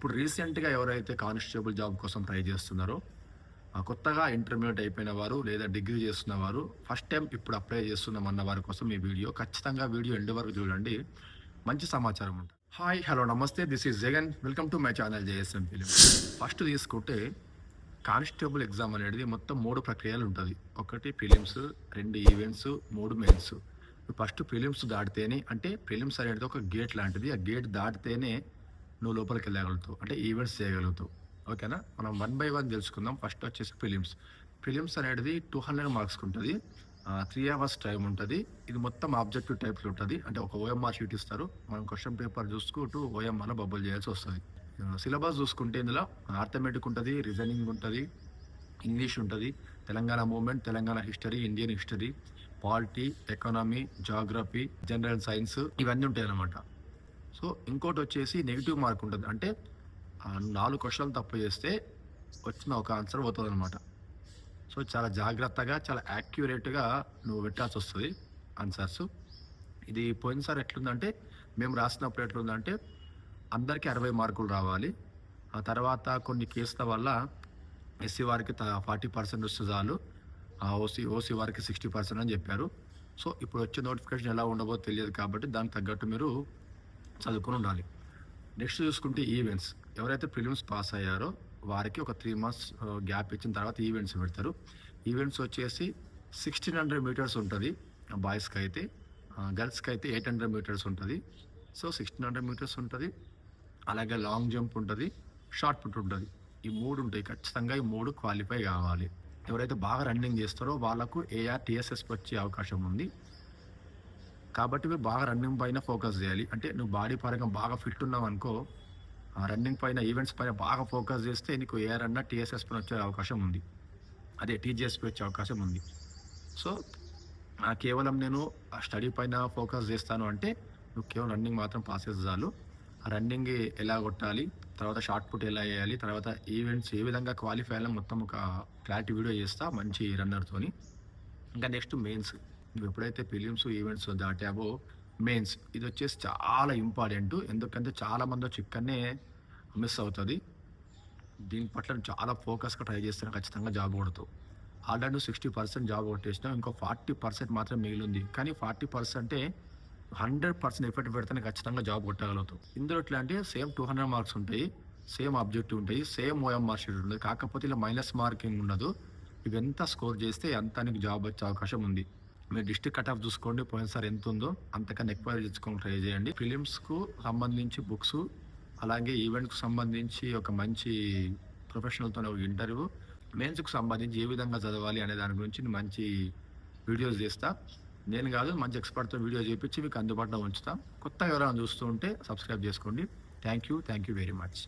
ఇప్పుడు రీసెంట్గా ఎవరైతే కానిస్టేబుల్ జాబ్ కోసం ట్రై చేస్తున్నారో ఆ కొత్తగా ఇంటర్మీడియట్ అయిపోయిన వారు లేదా డిగ్రీ చేస్తున్న వారు ఫస్ట్ టైం ఇప్పుడు అప్లై చేస్తున్నాం అన్న వారి కోసం ఈ వీడియో ఖచ్చితంగా వీడియో ఎండ్ వరకు చూడండి. మంచి సమాచారం ఉంటుంది. హాయ్ హలో నమస్తే this is Jagan. Welcome to my channel JSM film. First తీసుకుంటే కానిస్టేబుల్ ఎగ్జామ్ అనేది మొత్తం మూడు ప్రక్రియలు ఉంటుంది. ఒకటి ఫిలిమ్స్ రెండు ఈవెంట్స్ మూడు మెయిన్స్. ఫస్ట్ ఫిలిమ్స్ దాటితేనే అంటే ఫిలిమ్స్ అనేది ఒక గేట్ లాంటిది. ఆ గేట్ దాటితేనే నువ్వు లోపలికి వెళ్ళగలుగుతావు. అంటే ఈవెంట్స్ చేయగలుగుతావు. ఓకేనా? మనం వన్ బై వన్ తెలుసుకుందాం. ఫస్ట్ వచ్చేసి ఫిలిమ్స్ ఫిలిమ్స్ అనేది టూ హండ్రెడ్ మార్క్స్ ఉంటుంది. త్రీ అవర్స్ టైం ఉంటుంది. ఇది మొత్తం ఆబ్జెక్టివ్ టైప్లో ఉంటుంది. అంటే ఒక ఓఎంఆర్ షీట్ ఇస్తారు. మనం క్వశ్చన్ పేపర్ చూసుకుంటూ ఓఎంఆర్లో బబుల్ చేయాల్సి వస్తుంది. సిలబస్ చూసుకుంటే ఇందులో ఆర్థమెటిక్ ఉంటుంది రీజనింగ్ ఉంటుంది ఇంగ్లీష్ ఉంటుంది Telangana movement Telangana history Indian history polity economy geography general science ఇవన్నీ ఉంటాయి అన్నమాట సో ఇంకోటి వచ్చేసి నెగిటివ్ మార్క్ ఉంటుంది. అంటే నాలుగు క్వశ్చన్లు తప్పు చేస్తే వచ్చిన ఒక ఆన్సర్ పోతుంది అనమాట సో చాలా జాగ్రత్తగా చాలా యాక్యురేట్గా నువ్వు పెట్టాల్సి వస్తుంది ఆన్సర్స్. ఇది పోయినసారి ఎట్లుందంటే మేము రాసినప్పుడు ఎట్లుందంటే అందరికీ అరవై మార్కులు రావాలి. ఆ తర్వాత కొన్ని కేసుల వల్ల ఎస్సీ వారికి ఫార్టీ పర్సెంట్ వస్తే చాలు. ఓసీ ఓసీ వారికి సిక్స్టీ పర్సెంట్ అని చెప్పారు. సో ఇప్పుడు వచ్చే నోటిఫికేషన్ ఎలా ఉండబో తెలియదు కాబట్టి దానికి తగ్గట్టు మీరు చదువుకొని ఉండాలి. నెక్స్ట్ చూసుకుంటే ఈవెంట్స్. ఎవరైతే ప్రిలిమ్స్ పాస్ అయ్యారో వారికి ఒక త్రీ మంత్స్ గ్యాప్ ఇచ్చిన తర్వాత ఈవెంట్స్ పెడతారు. ఈవెంట్స్ వచ్చేసి సిక్స్టీన్ హండ్రెడ్ మీటర్స్ ఉంటుంది బాయ్స్కి అయితే. గర్ల్స్కి అయితే ఎయిట్ హండ్రెడ్ మీటర్స్ ఉంటుంది. సో సిక్స్టీన్ హండ్రెడ్ మీటర్స్ ఉంటుంది. అలాగే లాంగ్ జంప్ ఉంటుంది షార్ట్ పుట్ ఉంటుంది. ఈ మూడు ఉంటాయి. ఖచ్చితంగా ఈ మూడు క్వాలిఫై కావాలి. ఎవరైతే బాగా రన్నింగ్ చేస్తారో వాళ్ళకు ఏఆర్టీఎస్ఎస్ వచ్చే అవకాశం ఉంది. కాబట్టి మీరు బాగా రన్నింగ్ పైన ఫోకస్ చేయాలి. అంటే నువ్వు బాడీ పరంగా బాగా ఫిట్ ఉన్నావు అనుకో ఆ రన్నింగ్ పైన ఈవెంట్స్ పైన బాగా ఫోకస్ చేస్తే నీకు ఏఆర్ అన్న టీఎస్ఎస్ పైన వచ్చే అవకాశం ఉంది. అదే టీజీఎస్పీ వచ్చే అవకాశం ఉంది. సో కేవలం నేను ఆ స్టడీ పైన ఫోకస్ చేస్తాను అంటే నువ్వు కేవలం రన్నింగ్ మాత్రం పాస్ చాలు. ఆ రన్నింగ్ ఎలా కొట్టాలి తర్వాత షార్ట్ పుట్ ఎలా వేయాలి తర్వాత ఈవెంట్స్ ఏ విధంగా క్వాలిఫై అయ్యాలో మొత్తం ఒక క్లారిటీ వీడియో చేస్తా మంచి రన్నర్తోని ఇంకా నెక్స్ట్ మెయిన్స్ ఎప్పుడైతే ఫిలిమ్స్ ఈవెంట్స్ దాటావో మెయిన్స్ ఇది వచ్చేసి చాలా ఇంపార్టెంట్. ఎందుకంటే చాలా మంది వచ్చి ఇక్కడనే మిస్ అవుతుంది. దీని పట్ల చాలా ఫోకస్గా ట్రై చేస్తే ఖచ్చితంగా జాబ్ కొడుతూ ఆల్రెడీ సిక్స్టీ పర్సెంట్ జాబ్ కొట్టేసినా ఇంకో ఫార్టీ పర్సెంట్ మాత్రం మిగిలింది. కానీ ఫార్టీ పర్సెంటే హండ్రెడ్ పర్సెంట్ ఎఫెక్ట్ పెడితేనే ఖచ్చితంగా జాబ్ కొట్టగలుగుతాం ఇందులో ఎట్లా అంటే సేమ్ టూ హండ్రెడ్ మార్క్స్ ఉంటాయి సేమ్ ఆబ్జెక్టివ్ ఉంటాయి సేమ్ ఓఎం మార్క్ షీట్ ఉంటుంది. కాకపోతే ఇలా మైనస్ మార్కింగ్ ఉండదు. ఇవి ఎంత స్కోర్ చేస్తే ఎంత నీకు జాబ్ వచ్చే అవకాశం ఉంది. మీరు డిస్ట్రిక్ట్ కట్ ఆఫ్ చూసుకోండి పోయినసారి ఎంత ఉందో అంతకన్నా ఎక్కువ తెచ్చుకొని ట్రై చేయండి. ఫిలిమ్స్కు సంబంధించి బుక్స్ అలాగే ఈవెంట్కు సంబంధించి ఒక మంచి ప్రొఫెషనల్తో ఒక ఇంటర్వ్యూ మెయిన్స్కు సంబంధించి ఏ విధంగా చదవాలి అనే దాని గురించి నేను మంచి వీడియోస్ చేస్తా. నేను కాదు మంచి ఎక్స్పర్ట్తో వీడియో చేయించి మీకు అందుబాటులో ఉంచుతా. కొత్తగా ఎవరైనా చూస్తూ ఉంటే సబ్స్క్రైబ్ చేసుకోండి. Thank you thank you very much.